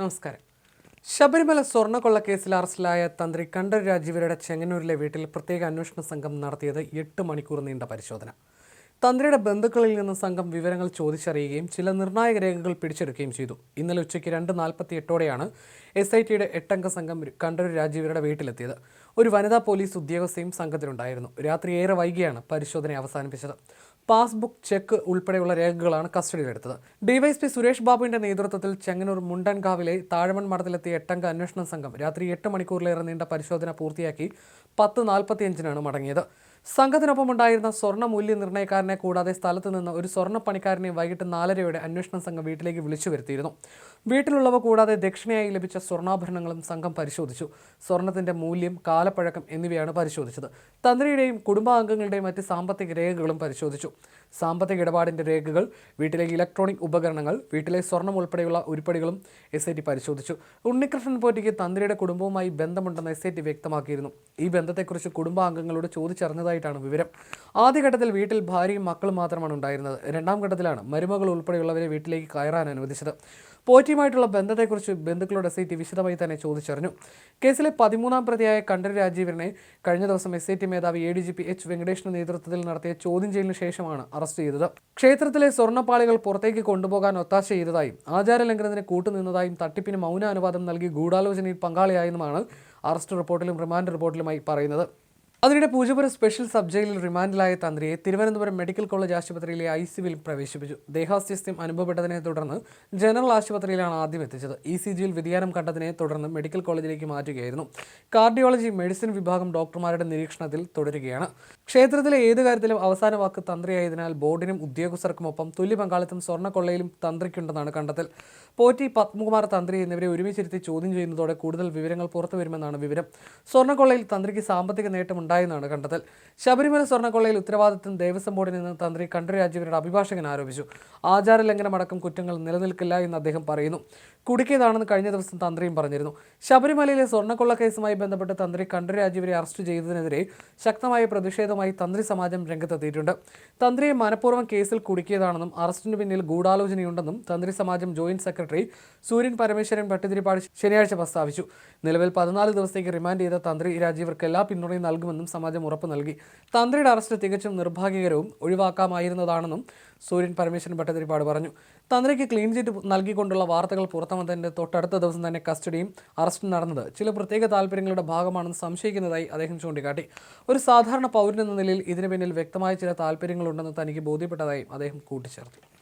നമസ്കാരം. ശബരിമല സ്വർണക്കൊള്ളക്കേസിൽ അറസ്റ്റിലായ തന്ത്രി കണ്ഠർ രാജീവരുടെ ചെങ്ങന്നൂരിലെ വീട്ടിൽ പ്രത്യേക അന്വേഷണ സംഘം നടത്തിയത് എട്ട് മണിക്കൂർ നീണ്ട പരിശോധന. തന്ത്രിയുടെ ബന്ധുക്കളിൽ നിന്ന് സംഘം വിവരങ്ങൾ ചോദിച്ചറിയുകയും ചില നിർണായക രേഖകൾ പിടിച്ചെടുക്കുകയും ചെയ്തു. ഇന്നലെ ഉച്ചയ്ക്ക് രണ്ട് നാൽപ്പത്തി എട്ടോടെയാണ് എസ് ഐ ടിയുടെ എട്ടംഗ സംഘം കണ്ഠർ രാജീവരുടെ വീട്ടിലെത്തിയത്. ഒരു വനിതാ പോലീസ് ഉദ്യോഗസ്ഥയും സംഘത്തിലുണ്ടായിരുന്നു. രാത്രി ഏറെ വൈകിയാണ് പരിശോധന അവസാനിപ്പിച്ചത്. പാസ്ബുക്ക് ചെക്ക് ഉൾപ്പെടെയുള്ള രേഖകളാണ് കസ്റ്റഡിയിലെടുത്തത്. ഡിവൈഎസ്പി സുരേഷ് ബാബുവിന്റെ നേതൃത്വത്തിൽ ചെങ്ങന്നൂർ മുണ്ടൻകാവിലെ താഴമൺ മഠത്തിലെത്തിയ എട്ടംഗ അന്വേഷണ സംഘം രാത്രി എട്ട് മണിക്കൂറിലേറെ നീണ്ട പരിശോധന പൂർത്തിയാക്കി പത്ത് നാൽപ്പത്തിയഞ്ചിനാണ് മടങ്ങിയത്. സംഘത്തിനൊപ്പം ഉണ്ടായിരുന്ന സ്വർണ മൂല്യനിർണയക്കാരനെ കൂടാതെ സ്ഥലത്ത് നിന്ന് ഒരു സ്വർണ പണിക്കാരനെ വൈകിട്ട് നാലരയോടെ അന്വേഷണ സംഘം വീട്ടിലേക്ക് വിളിച്ചു വരുത്തിയിരുന്നു. വീട്ടിലുള്ളവ കൂടാതെ ദക്ഷിണയായി ലഭിച്ച സ്വർണാഭരണങ്ങളും സംഘം പരിശോധിച്ചു. സ്വർണത്തിന്റെ മൂല്യം കാലപ്പഴക്കം എന്നിവയാണ് പരിശോധിച്ചത്. തന്ത്രിയുടെയും കുടുംബാംഗങ്ങളുടെയും മറ്റ് സാമ്പത്തിക രേഖകളും പരിശോധിച്ചു. സാമ്പത്തിക ഇടപാടിന്റെ രേഖകൾ വീട്ടിലെ ഇലക്ട്രോണിക് ഉപകരണങ്ങൾ വീട്ടിലെ സ്വർണം ഉൾപ്പെടെയുള്ള ഉരുപ്പടികളും എസ് ഐ ടി പരിശോധിച്ചു. ഉണ്ണികൃഷ്ണൻ പോറ്റിക്ക് തന്ത്രിയുടെ കുടുംബവുമായി ബന്ധമുണ്ടെന്ന് എസ് ഐ ടി വ്യക്തമാക്കിയിരുന്നു. ഈ ബന്ധത്തെക്കുറിച്ച് കുടുംബാംഗങ്ങളോട് ചോദിച്ചറിഞ്ഞതായിട്ടാണ് വിവരം. ആദ്യഘട്ടത്തിൽ വീട്ടിൽ ഭാര്യയും മക്കളും മാത്രമാണ് ഉണ്ടായിരുന്നത്. രണ്ടാം ഘട്ടത്തിലാണ് മരുമകൾ ഉൾപ്പെടെയുള്ളവരെ വീട്ടിലേക്ക് കയറാൻ അനുവദിച്ചത്. പോറ്റിയുമായിട്ടുള്ള ബന്ധത്തെക്കുറിച്ച് ബന്ധുക്കളോട് എസ് ഐ ടി വിശദമായി തന്നെ ചോദിച്ചറിഞ്ഞു. കേസിലെ പതിമൂന്നാം പ്രതിയായ കണ്ഠര് രാജീവനെ കഴിഞ്ഞ ദിവസം എസ് ഐ ടി മേധാവി A D G P H വെങ്കടേഷിന്റെ നേതൃത്വത്തിൽ നടത്തിയ ചോദ്യം ചെയ്യലിന് ശേഷമാണ് അറസ്റ്റ് ചെയ്തത്. ക്ഷേത്രത്തിലെ സ്വർണപ്പാളികൾ പുറത്തേക്ക് കൊണ്ടുപോകാൻ ഒത്താശ ചെയ്തതായും ആചാര ആചാരലംഘനത്തിന് കൂട്ടുനിന്നതായും തട്ടിപ്പിന് മൗന അനുവാദം നൽകി ഗൂഢാലോചനയിൽ പങ്കാളിയായെന്നുമാണ് അറസ്റ്റ് റിപ്പോർട്ടിലും റിമാൻഡ് റിപ്പോർട്ടിലുമായി പറയുന്നത്. അതിനിടെ പൂജപ്പുരം സ്പെഷ്യൽ സബ് ജയിലിൽ റിമാൻഡിലായ തന്ത്രിയെ തിരുവനന്തപുരം മെഡിക്കൽ കോളേജ് ആശുപത്രിയിലെ ഐ സിവിൽ പ്രവേശിപ്പിച്ചു. ദേഹാസ്വാസ്ഥ്യം അനുഭവപ്പെട്ടതിനെ തുടർന്ന് ജനറൽ ആശുപത്രിയിലാണ് ആദ്യം എത്തിച്ചത്. ഇ സി ജിയിൽ വ്യതിയാനം കണ്ടതിനെ തുടർന്ന് മെഡിക്കൽ കോളേജിലേക്ക് മാറ്റുകയായിരുന്നു. കാർഡിയോളജി മെഡിസിൻ വിഭാഗം ഡോക്ടർമാരുടെ നിരീക്ഷണത്തിൽ തുടരുകയാണ്. ക്ഷേത്രത്തിലെ ഏത് കാര്യത്തിലും അവസാന വാക്ക് തന്ത്രിയായതിനാൽ ബോർഡിനും ഉദ്യോഗസ്ഥർക്കുമൊപ്പം തുല്യ പങ്കാളിത്തം സ്വർണക്കൊള്ളയിലും തന്ത്രിക്കുണ്ടെന്നാണ് കണ്ടെത്തൽ. പോറ്റി പത്മകുമാർ തന്ത്രി എന്നിവരെ ഒരുമിച്ചിരുത്തി ചോദ്യം ചെയ്യുന്നതോടെ കൂടുതൽ വിവരങ്ങൾ പുറത്തു വരുമെന്നാണ് വിവരം. സ്വർണക്കൊള്ളയിൽ തന്ത്രിക്ക് സാമ്പത്തിക നേട്ടമുണ്ടായെന്നാണ് കണ്ടെത്തൽ. ശബരിമല സ്വർണക്കൊള്ളയിൽ ഉത്തരവാദിത്തം ദേവസ്വം ബോർഡിൽ നിന്ന് തന്ത്രി കണ്ഠര് രാജീവരുടെ അഭിഭാഷകൻ ആരോപിച്ചു. ആചാര ലംഘനമടക്കം കുറ്റങ്ങൾ നിലനിൽക്കില്ല എന്ന് അദ്ദേഹം പറയുന്നു. കുടുക്കിയതാണെന്ന് കഴിഞ്ഞ ദിവസം തന്ത്രിയും പറഞ്ഞിരുന്നു. ശബരിമലയിലെ സ്വർണക്കൊള്ള കേസുമായി ബന്ധപ്പെട്ട് തന്ത്രി കണ്ഠര് രാജീവരെ അറസ്റ്റ് ചെയ്തതിനെതിരെ ശക്തമായ പ്രതിഷേധവുമായി തന്ത്രി സമാജം രംഗത്തെത്തിയിട്ടുണ്ട്. തന്ത്രിയെ മനഃപൂർവം കേസിൽ കുടുക്കിയതാണെന്നും അറസ്റ്റിന് പിന്നിൽ ഗൂഢാലോചനയുണ്ടെന്നും തന്ത്രി സമാജം ജോയിന്റ് സെക്രട്ടറി സൂര്യൻ പരമേശ്വരൻ പട്ടിതിരിപ്പാട് ശനിയാഴ്ച പ്രസ്താവിച്ചു. നിലവിൽ പതിനാല് ദിവസത്തേക്ക് റിമാൻഡ് ചെയ്ത തന്ത്രി രാജീവർക്ക് എല്ലാ പിന്തുണയും നൽകുമെന്നും സമാജം ഉറപ്പ് നൽകി. തന്ത്രിയുടെ അറസ്റ്റ് തികച്ചും നിർഭാഗ്യകരവും ഒഴിവാക്കാമായിരുന്നതാണെന്നും സൂര്യൻ പരമേശ്വരൻ ഭട്ടതിരിപ്പാട് പറഞ്ഞു. തന്ത്രിക്ക് ക്ലീൻ ചിറ്റ് നൽകിക്കൊണ്ടുള്ള വാർത്തകൾ പുറത്തുവന്നതിന്റെ തൊട്ടടുത്ത ദിവസം തന്നെ കസ്റ്റഡിയും അറസ്റ്റും നടന്നത്. ചില പ്രത്യേക താല്പര്യങ്ങളുടെ ഭാഗമാണെന്ന് സംശയിക്കുന്നതായി അദ്ദേഹം ചൂണ്ടിക്കാട്ടി. ഒരു സാധാരണ പൗരൻ എന്ന നിലയിൽ ഇതിനു പിന്നിൽ വ്യക്തമായ ചില താല്പര്യങ്ങളുണ്ടെന്ന് തനിക്ക് ബോധ്യപ്പെട്ടതായും അദ്ദേഹം കൂട്ടിച്ചേർത്തു.